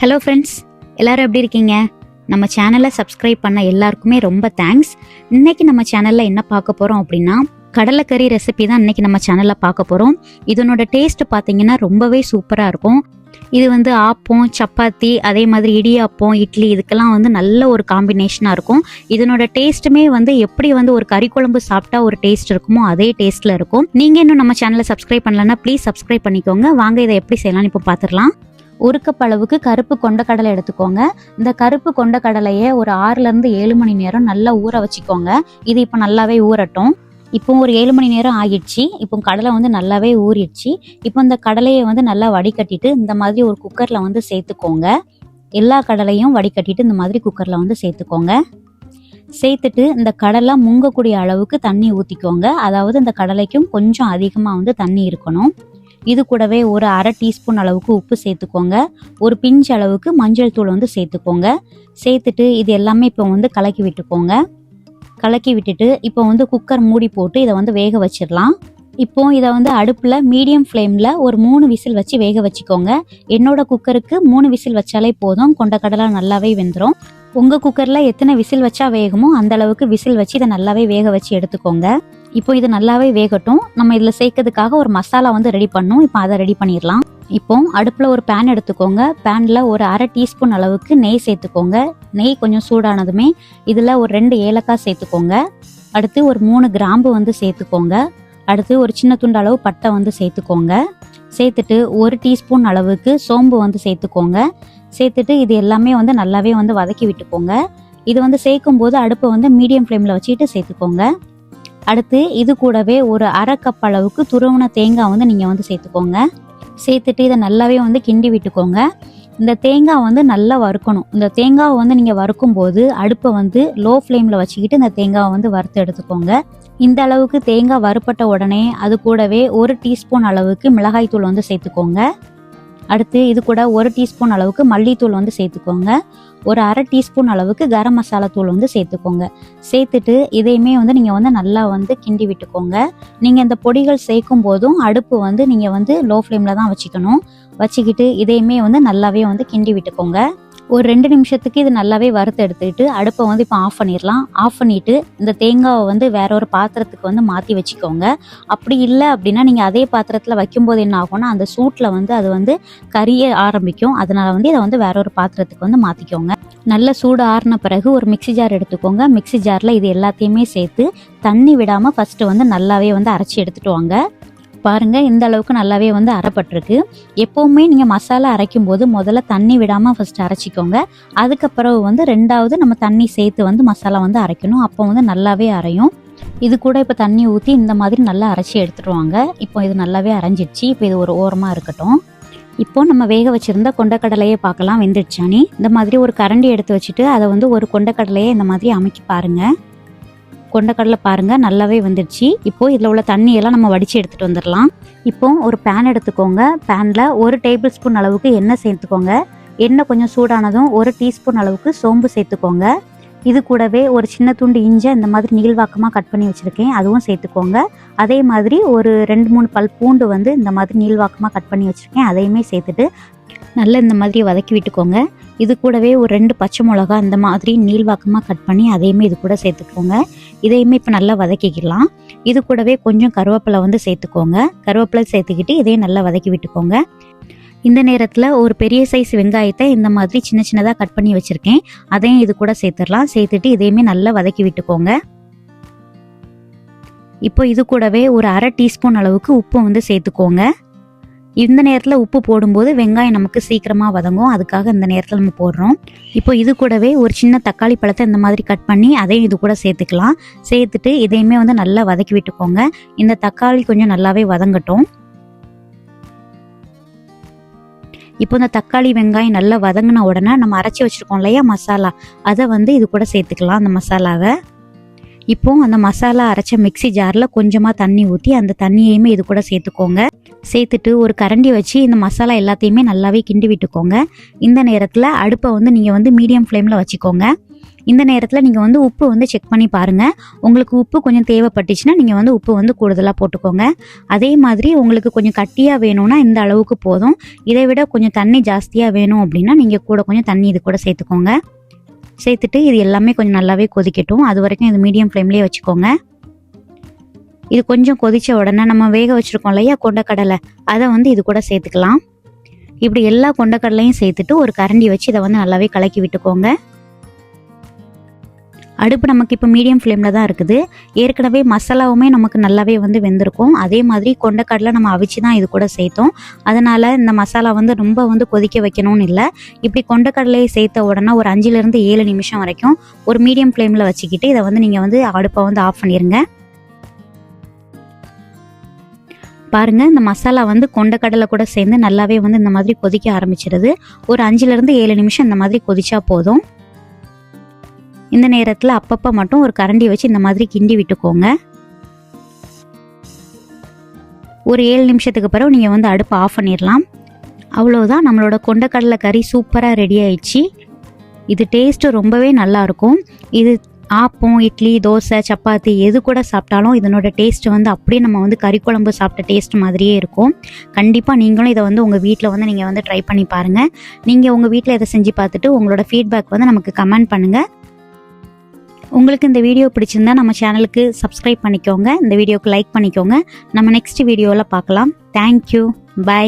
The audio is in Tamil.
ஹலோ ஃப்ரெண்ட்ஸ் எல்லாரும் எப்படி இருக்கீங்க? நம்ம சேனலை சப்ஸ்கிரைப் பண்ண எல்லாருக்குமே ரொம்ப தேங்க்ஸ் இன்னைக்கு நம்ம சேனலில் என்ன பார்க்க போகிறோம் அப்படின்னா கடலைக்கறி ரெசிபி தான் இன்னைக்கு நம்ம சேனலில் பார்க்க போகிறோம் இதனோட டேஸ்ட் பார்த்தீங்கன்னா ரொம்பவே சூப்பராக இருக்கும். இது வந்து ஆப்பம் சப்பாத்தி அதே மாதிரி இடியாப்பம் இட்லி இதுக்கெல்லாம் வந்து நல்ல ஒரு காம்பினேஷனாக இருக்கும். இதனோட டேஸ்ட்டுமே வந்து எப்படி வந்து ஒரு கறி குழம்பு சாப்பிட்டா ஒரு டேஸ்ட் இருக்குமோ அதே டேஸ்ட்டில் இருக்கும். நீங்கள் இன்னும் நம்ம சேனலை சப்ஸ்கிரைப் பண்ணலன்னா ப்ளீஸ் சப்ஸ்கிரைப் பண்ணிக்கோங்க. வாங்க இதை எப்படி செய்யலாம்னு இப்போ பார்த்துடலாம். ஒரு கப் அளவுக்கு கருப்பு கொண்டக்கடலை எடுத்துக்கோங்க. இந்த கருப்பு கொண்டக்கடலையை ஒரு ஆறுலேருந்து ஏழு மணி நேரம் நல்லா ஊற வச்சுக்கோங்க. இது இப்போ நல்லாவே ஊறட்டும். இப்போ ஒரு ஏழு மணி நேரம் ஆகிடுச்சு. இப்போ கடலை வந்து நல்லாவே ஊறிடுச்சு. இப்போ இந்த கடலையை வந்து நல்லா வடிகட்டிட்டு இந்த மாதிரி ஒரு குக்கரில் வந்து சேர்த்துக்கோங்க. எல்லா கடலையும் வடிகட்டிட்டு இந்த மாதிரி குக்கரில் வந்து சேர்த்துக்கோங்க. சேர்த்துட்டு இந்த கடலை முங்கக்கூடிய அளவுக்கு தண்ணி ஊற்றிக்கோங்க அதாவது இந்த கடலைக்கும் கொஞ்சம் அதிகமாக வந்து தண்ணி இருக்கணும். இது கூடவே ஒரு அரை டீஸ்பூன் அளவுக்கு உப்பு சேர்த்துக்கோங்க. ஒரு பிஞ்ச் அளவுக்கு மஞ்சள் தூள் வந்து சேர்த்துக்கோங்க. சேர்த்துட்டு இது எல்லாமே இப்போ வந்து கலக்கி விட்டுக்கோங்க. கலக்கி விட்டுட்டு இப்போ வந்து குக்கர் மூடி போட்டு இதை வந்து வேக வச்சிடலாம். இப்போ இதை வந்து அடுப்பில் மீடியம் ஃப்ளேமில் ஒரு மூணு விசில் வச்சு வேக வச்சுக்கோங்க. என்னோட குக்கருக்கு மூணு விசில் வச்சாலே போதும். கொண்டக்கடலை நல்லாவே வெந்துடும் உங்கள் குக்கரில் எத்தனை விசில் வச்சா வேகுமோ அந்த அளவுக்கு விசில் வச்சு இதை நல்லாவே வேக வச்சு எடுத்துக்கோங்க. இப்போ இது நல்லாவே வேகட்டும். நம்ம இதில் சேர்க்கறதுக்காக ஒரு மசாலா வந்து ரெடி பண்ணோம். இப்போ அதை ரெடி பண்ணிடலாம். இப்போ அடுப்பில் ஒரு பேன் எடுத்துக்கோங்க. பேனில் ஒரு அரை டீஸ்பூன் அளவுக்கு நெய் சேர்த்துக்கோங்க. நெய் கொஞ்சம் சூடானதுமே இதில் ஒரு ரெண்டு ஏலக்காய் சேர்த்துக்கோங்க. அடுத்து ஒரு மூணு கிராம்பு வந்து சேர்த்துக்கோங்க. அடுத்து ஒரு சின்ன துண்டு அளவு பட்டை வந்து சேர்த்துக்கோங்க. சேர்த்துட்டு ஒரு டீஸ்பூன் அளவுக்கு சோம்பு வந்து சேர்த்துக்கோங்க. சேர்த்துட்டு இது எல்லாமே வந்து நல்லாவே வந்து வதக்கி விட்டுக்கோங்க. இது வந்து சேர்க்கும் போது அடுப்பை வந்து மீடியம் ஃப்ளேமில் வச்சுட்டு சேர்த்துக்கோங்க. அடுத்து இது கூடவே ஒரு அரை கப் அளவுக்கு துருவன தேங்காய் வந்து நீங்கள் வந்து சேர்த்துக்கோங்க. சேர்த்துட்டு இதை நல்லாவே வந்து கிண்டி விட்டுக்கோங்க. இந்த தேங்காய் வந்து நல்லா வறுக்கணும். இந்த தேங்காவை வந்து நீங்கள் வறுக்கும் போது அடுப்பை வந்து லோ ஃப்ளேமில் வச்சுக்கிட்டு இந்த தேங்காவை வந்து வறுத்து எடுத்துக்கோங்க. இந்த அளவுக்கு தேங்காய் வறுப்பட்ட உடனே அது கூடவே ஒரு டீஸ்பூன் அளவுக்கு மிளகாய் தூள் வந்து சேர்த்துக்கோங்க. அடுத்து இது கூட ஒரு டீஸ்பூன் அளவுக்கு மல்லித்தூள் வந்து சேர்த்துக்கோங்க. ஒரு அரை டீஸ்பூன் அளவுக்கு கரம் மசாலா தூள் வந்து சேர்த்துக்கோங்க. சேர்த்துட்டு இதையுமே வந்து நீங்கள் வந்து நல்லா வந்து கிண்டி விட்டுக்கோங்க. நீங்கள் இந்த பொடிகள் சேர்க்கும் போதும் அடுப்பு வந்து நீங்கள் வந்து லோ ஃப்ளேமில் தான் வச்சுக்கணும். வச்சுக்கிட்டு இதையுமே வந்து நல்லாவே வந்து கிண்டி விட்டுக்கோங்க. ஒரு ரெண்டு நிமிஷத்துக்கு இது நல்லாவே வறுத்து எடுத்துக்கிட்டு அடுப்பை வந்து இப்போ ஆஃப் பண்ணிடலாம் ஆஃப் பண்ணிட்டு இந்த தேங்காவை வந்து வேற ஒரு பாத்திரத்துக்கு வந்து மாற்றி வச்சுக்கோங்க. அப்படி இல்லை அப்படின்னா நீங்கள் அதே பாத்திரத்தில் வைக்கும்போது என்ன ஆகும்னா அந்த சூட்டில் வந்து அது வந்து கரிய ஆரம்பிக்கும். அதனால வந்து இதை வந்து வேற ஒரு பாத்திரத்துக்கு வந்து மாற்றிக்கோங்க நல்ல சூடு ஆறின பிறகு ஒரு மிக்ஸி ஜார் எடுத்துக்கோங்க. மிக்ஸி ஜாரில் இது எல்லாத்தையுமே சேர்த்து தண்ணி விடாமல் ஃபஸ்ட்டு வந்து நல்லாவே வந்து அரைச்சி எடுத்துட்டு வாங்க. பாருங்கள் இந்த அளவுக்கு நல்லாவே வந்து அரைப்பட்டிருக்கு. எப்போவுமே நீங்கள் மசாலா அரைக்கும் போது முதல்ல தண்ணி விடாமல் ஃபஸ்ட்டு அரைச்சிக்கோங்க. அதுக்கப்புறம் வந்து ரெண்டாவது நம்ம தண்ணி சேர்த்து வந்து மசாலா வந்து அரைக்கணும். அப்போ வந்து நல்லாவே அரையும். இது கூட இப்போ தண்ணி ஊற்றி இந்த மாதிரி நல்லா அரைச்சி எடுத்துடுவாங்க இப்போ இது நல்லாவே அரைஞ்சிடுச்சு இப்போ இது ஒரு ஓரமாக இருக்கட்டும். இப்போ நம்ம வேக வச்சுருந்த கொண்டக்கடலையை பார்க்கலாம். வெந்துடுச்சானி இந்த மாதிரி ஒரு கரண்டி எடுத்து வச்சுட்டு அதை வந்து ஒரு கொண்டக்கடலையை இந்த மாதிரி அமைக்கி பாருங்கள் கொண்டக்கடலை பாருங்க நல்லாவே வந்துடுச்சு. இப்போ இதில் உள்ள தண்ணியெல்லாம் நம்ம வடித்து எடுத்துகிட்டு வந்துடலாம். இப்போ ஒரு பேன் எடுத்துக்கோங்க. பேனில் ஒரு டேபிள் ஸ்பூன் அளவுக்கு எண்ணெய் சேர்த்துக்கோங்க. எண்ணெய் கொஞ்சம் சூடானதும் ஒரு டீஸ்பூன் அளவுக்கு சோம்பு சேர்த்துக்கோங்க. இது கூடவே ஒரு சின்ன துண்டு இஞ்சை இந்த மாதிரி நீள்வாக்கமாக கட் பண்ணி வச்சுருக்கேன். அதுவும் சேர்த்துக்கோங்க. அதே மாதிரி ஒரு ரெண்டு மூணு பல் பூண்டு வந்து இந்த மாதிரி நீள்வாக்கமாக கட் பண்ணி வச்சுருக்கேன். அதையுமே சேர்த்துட்டு நல்லா இந்த மாதிரி வதக்கி விட்டுக்கோங்க. இது கூடவே ஒரு ரெண்டு பச்சை மிளகா அந்த மாதிரி நீள்வாக்கமாக கட் பண்ணி அதையுமே இது கூட சேர்த்துக்கோங்க. இதையுமே இப்போ நல்லா வதக்கிக்கலாம். இது கூடவே கொஞ்சம் கருவேப்பிலை வந்து சேர்த்துக்கோங்க. கருவேப்பிலை சேர்த்துக்கிட்டு இதையும் நல்லா வதக்கி விட்டுக்கோங்க. இந்த நேரத்தில் ஒரு பெரிய சைஸ் வெங்காயத்தை இந்த மாதிரி சின்ன சின்னதாக கட் பண்ணி வச்சுருக்கேன். அதையும் இது கூட சேர்த்துடலாம். சேர்த்துட்டு இதையுமே நல்லா வதக்கி விட்டுக்கோங்க. இப்போ இது கூடவே ஒரு அரை டீஸ்பூன் அளவுக்கு உப்பு வந்து சேர்த்துக்கோங்க. இந்த நேரத்தில் உப்பு போடும்போது வெங்காயம் நமக்கு சீக்கிரமாக வதங்கும். அதுக்காக இந்த நேரத்தில் நம்ம போடுறோம். இப்போ இது கூடவே ஒரு சின்ன தக்காளி பழத்தை இந்த மாதிரி கட் பண்ணி அதையும் இது கூட சேர்த்துக்கலாம். சேர்த்துட்டு இதையுமே வந்து நல்லா வதக்கி விட்டுக்கோங்க. இந்த தக்காளி கொஞ்சம் நல்லாவே வதங்கட்டும். இப்போ இந்த தக்காளி வெங்காயம் நல்லா வதங்கின உடனே நம்ம அரைச்சி வச்சுருக்கோம் இல்லையா மசாலா. அதை வந்து இது கூட சேர்த்துக்கலாம் அந்த மசாலாவை. இப்போ அந்த மசாலா அரைச்ச மிக்ஸி ஜாரில் கொஞ்சமாக தண்ணி ஊற்றி அந்த தண்ணியையுமே இது கூட சேர்த்துக்கோங்க. சேர்த்துட்டு ஒரு கரண்டி வச்சு இந்த மசாலா எல்லாத்தையுமே நல்லாவே கிண்டி விட்டுக்கோங்க. இந்த நேரத்தில் அடுப்பை வந்து நீங்கள் வந்து மீடியம் ஃப்ளேமில் வச்சுக்கோங்க. இந்த நேரத்தில் நீங்கள் வந்து உப்பு வந்து செக் பண்ணி பாருங்கள் உங்களுக்கு உப்பு கொஞ்சம் தேவைப்பட்டுச்சுன்னா நீங்கள் வந்து உப்பு வந்து கூடுதலாக போட்டுக்கோங்க. அதே மாதிரி உங்களுக்கு கொஞ்சம் கட்டியாக வேணும்னா இந்த அளவுக்கு போதும். இதை விட கொஞ்சம் தண்ணி ஜாஸ்தியாக வேணும் அப்படின்னா நீங்கள் கூட கொஞ்சம் தண்ணி இது கூட சேர்த்துக்கோங்க. சேர்த்துட்டு இது எல்லாமே கொஞ்சம் நல்லாவே கொதிக்கட்டும். அது வரைக்கும் இது மீடியம் ஃப்ளேம்லேயே வச்சுக்கோங்க. இது கொஞ்சம் கொதித்த உடனே நம்ம வேக வச்சுருக்கோம் இல்லையா கொண்டக்கடலை. அதை வந்து இது கூட சேர்த்துக்கலாம். இப்படி எல்லா கொண்டக்கடலையும் சேர்த்துட்டு ஒரு கரண்டி வச்சு இதை வந்து நல்லாவே கலக்கி விட்டுக்கோங்க. அடுப்பு நமக்கு இப்போ மீடியம் ஃப்ளேமில் தான் இருக்குது. ஏற்கனவே மசாலாவுமே நமக்கு நல்லாவே வந்து வெந்திருக்கும். அதே மாதிரி கொண்டக்கடலை நம்ம அவிச்சு தான் இது கூட சேர்த்தோம். அதனால் இந்த மசாலா வந்து ரொம்ப வந்து கொதிக்க வைக்கணும்னு இல்லை. இப்படி கொண்டக்கடலையை சேர்த்த உடனே ஒரு அஞ்சுலேருந்து ஏழு நிமிஷம் வரைக்கும் ஒரு மீடியம் ஃப்ளேமில் வச்சுக்கிட்டு இதை வந்து நீங்கள் வந்து அடுப்பை வந்து ஆஃப் பண்ணிடுங்க பாருங்கள் இந்த மசாலா வந்து கொண்டக்கடலை கூட சேர்ந்து நல்லாவே வந்து இந்த மாதிரி கொதிக்க ஆரம்பிச்சிடுது ஒரு அஞ்சுலேருந்து ஏழு நிமிஷம் இந்த மாதிரி கொதிச்சா போதும். இந்த நேரத்தில் அப்பப்போ மட்டும் ஒரு கரண்டி வச்சு இந்த மாதிரி கிண்டி விட்டுக்கோங்க. ஒரு ஏழு நிமிஷத்துக்கு பிறகு நீங்கள் வந்து அடுப்பை ஆஃப் பண்ணிடலாம். அவ்வளோதான் நம்மளோட கொண்டக்கடலை கறி சூப்பராக ரெடி ஆயிடுச்சு. இது டேஸ்ட்டு ரொம்பவே நல்லா இருக்கும். இது ஆப்பம் இட்லி தோசை சப்பாத்தி எது கூட சாப்பிட்டாலும் இதனோட டேஸ்ட் வந்து அப்படியே நம்ம வந்து கறி குழம்பு சாப்பிட்ட டேஸ்ட் மாதிரியே இருக்கும். கண்டிப்பாக நீங்களும் இதை வந்து உங்கள் வீட்டில் வந்து நீங்கள் வந்து ட்ரை பண்ணி பாருங்கள் நீங்கள் உங்கள் வீட்டில் இதை செஞ்சு பார்த்துட்டு உங்களோட ஃபீட்பேக் வந்து நமக்கு கமெண்ட் பண்ணுங்கள் உங்களுக்கு இந்த வீடியோ பிடிச்சிருந்தா நம்ம சேனலுக்கு சப்ஸ்கிரைப் பண்ணிக்கோங்க. இந்த வீடியோக்கு லைக் பண்ணிக்கோங்க. நம்ம நெக்ஸ்ட் வீடியோவில் பார்க்கலாம். Thank you bye